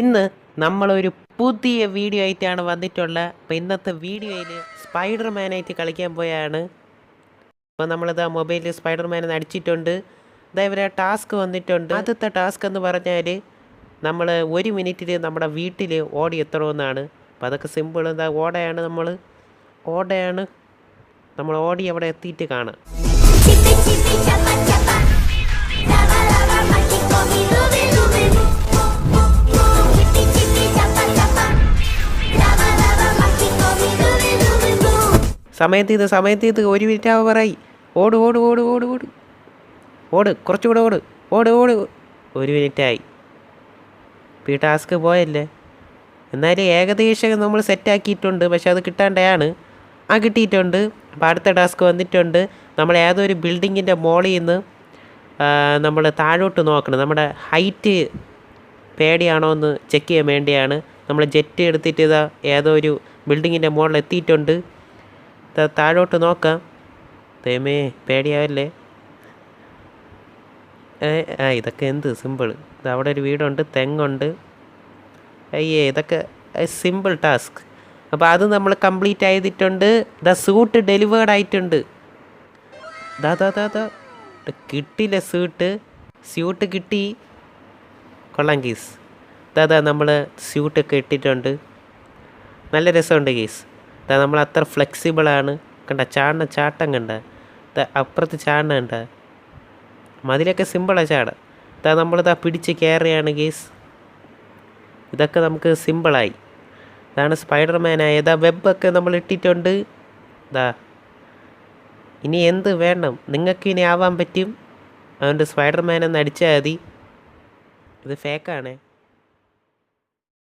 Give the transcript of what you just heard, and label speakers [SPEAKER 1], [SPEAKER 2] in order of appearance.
[SPEAKER 1] ഇന്ന് നമ്മളൊരു പുതിയ വീഡിയോ ആയിട്ടാണ് വന്നിട്ടുള്ളത് അപ്പോൾ ഇന്നത്തെ വീഡിയോയിൽ സ്പൈഡർമാനായിട്ട് കളിക്കാൻ പോയാണ്. അപ്പോൾ നമ്മളിതാ മൊബൈലിൽ സ്പൈഡർമാനെ അടിച്ചിട്ടുണ്ട് ഇവരെ ടാസ്ക് വന്നിട്ടുണ്ട്. ആദ്യത്തെ ടാസ്ക് എന്ന് പറഞ്ഞാൽ നമ്മൾ ഒരു മിനിറ്റിൽ നമ്മുടെ വീട്ടിൽ ഓടി എത്തണമെന്നാണ്. അപ്പോൾ അതൊക്കെ സിമ്പിൾ എന്താ ഓടയാണ് നമ്മൾ ഓടയാണ്. നമ്മൾ ഓടി അവിടെ എത്തിയിട്ട് കാണാം.
[SPEAKER 2] Nube.
[SPEAKER 1] സമയത്ത് ഇത് സമയത്ത് ഇത് ഒരു മിനിറ്റ് പറയി. ഓട് ഓട് ഓട് ഓട് ഓട്. ഓട് കുറച്ചുകൂടെ ഓട്. ഓട് ഓട്. ഒരു മിനിറ്റായി ഇപ്പോൾ ഈ ടാസ്ക് പോയല്ലേ? എന്നാലും ഏകദേശം നമ്മൾ സെറ്റാക്കിയിട്ടുണ്ട് പക്ഷെ അത് കിട്ടാണ്ടാണ് ആ കിട്ടിയിട്ടുണ്ട്. അപ്പോൾ അടുത്ത ടാസ്ക് വന്നിട്ടുണ്ട്. നമ്മൾ ഏതൊരു ബിൽഡിങ്ങിന്റെ മോളിൽ നിന്ന് നമ്മൾ താഴോട്ട് നോക്കണം. നമ്മുടെ ഹൈറ്റ് പേടിയാണോ എന്ന് ചെക്ക് ചെയ്യാൻ വേണ്ടിയാണ്. നമ്മൾ ജെറ്റ് എടുത്തിട്ട് ഇതാ ഏതോ ഒരു ബിൽഡിങ്ങിന്റെ മുകളിൽ എത്തിയിട്ടുണ്ട് താഴോട്ട് നോക്കാം. തേമേ പേടിയാവല്ലേ? ഏ ആ ഇതൊക്കെ എന്ത് സിമ്പിൾ ഇത് അവിടെ ഒരു വീടുണ്ട് തെങ്ങുണ്ട്. അയ്യേ ഇതൊക്കെ സിമ്പിൾ ടാസ്ക്. അപ്പോൾ അത് നമ്മൾ കംപ്ലീറ്റ് ചെയ്തിട്ടുണ്ട്. ദ സൂട്ട് ഡെലിവേർഡ് ആയിട്ടുണ്ട്. ദാ ദാ ദാ ദാ. കിട്ടില്ല സ്യൂട്ട്? സ്യൂട്ട് കിട്ടി. കൊള്ളാം ഗീസ്. ദാ നമ്മൾ സ്യൂട്ടൊക്കെ ഇട്ടിട്ടുണ്ട്. നല്ല രസമുണ്ട് ഗീസ്. ദാ നമ്മൾ അത്ര ഫ്ലെക്സിബിളാണ് കണ്ട ചാടണ ചാട്ടം കണ്ട. അപ്പുറത്ത് ചാടണ കണ്ട. മതിലൊക്കെ സിമ്പിളാണ് ചാട. ഇതാ നമ്മളിതാ പിടിച്ച് കയറുകയാണ് ഗീസ് ഇതൊക്കെ നമുക്ക് സിമ്പിളായി ഇതാണ് സ്പൈഡർമാനായ ഇതാ വെബൊക്കെ നമ്മൾ ഇട്ടിട്ടുണ്ട്. ഇതാ ഇനി എന്ത് വേണം? നിങ്ങൾക്ക് ഇനി ആവാൻ പറ്റും. അതുകൊണ്ട് സ്പൈഡർമാൻ ഒന്ന് അടിച്ചാൽ മതി. ഇത് ഫേക്കാണേ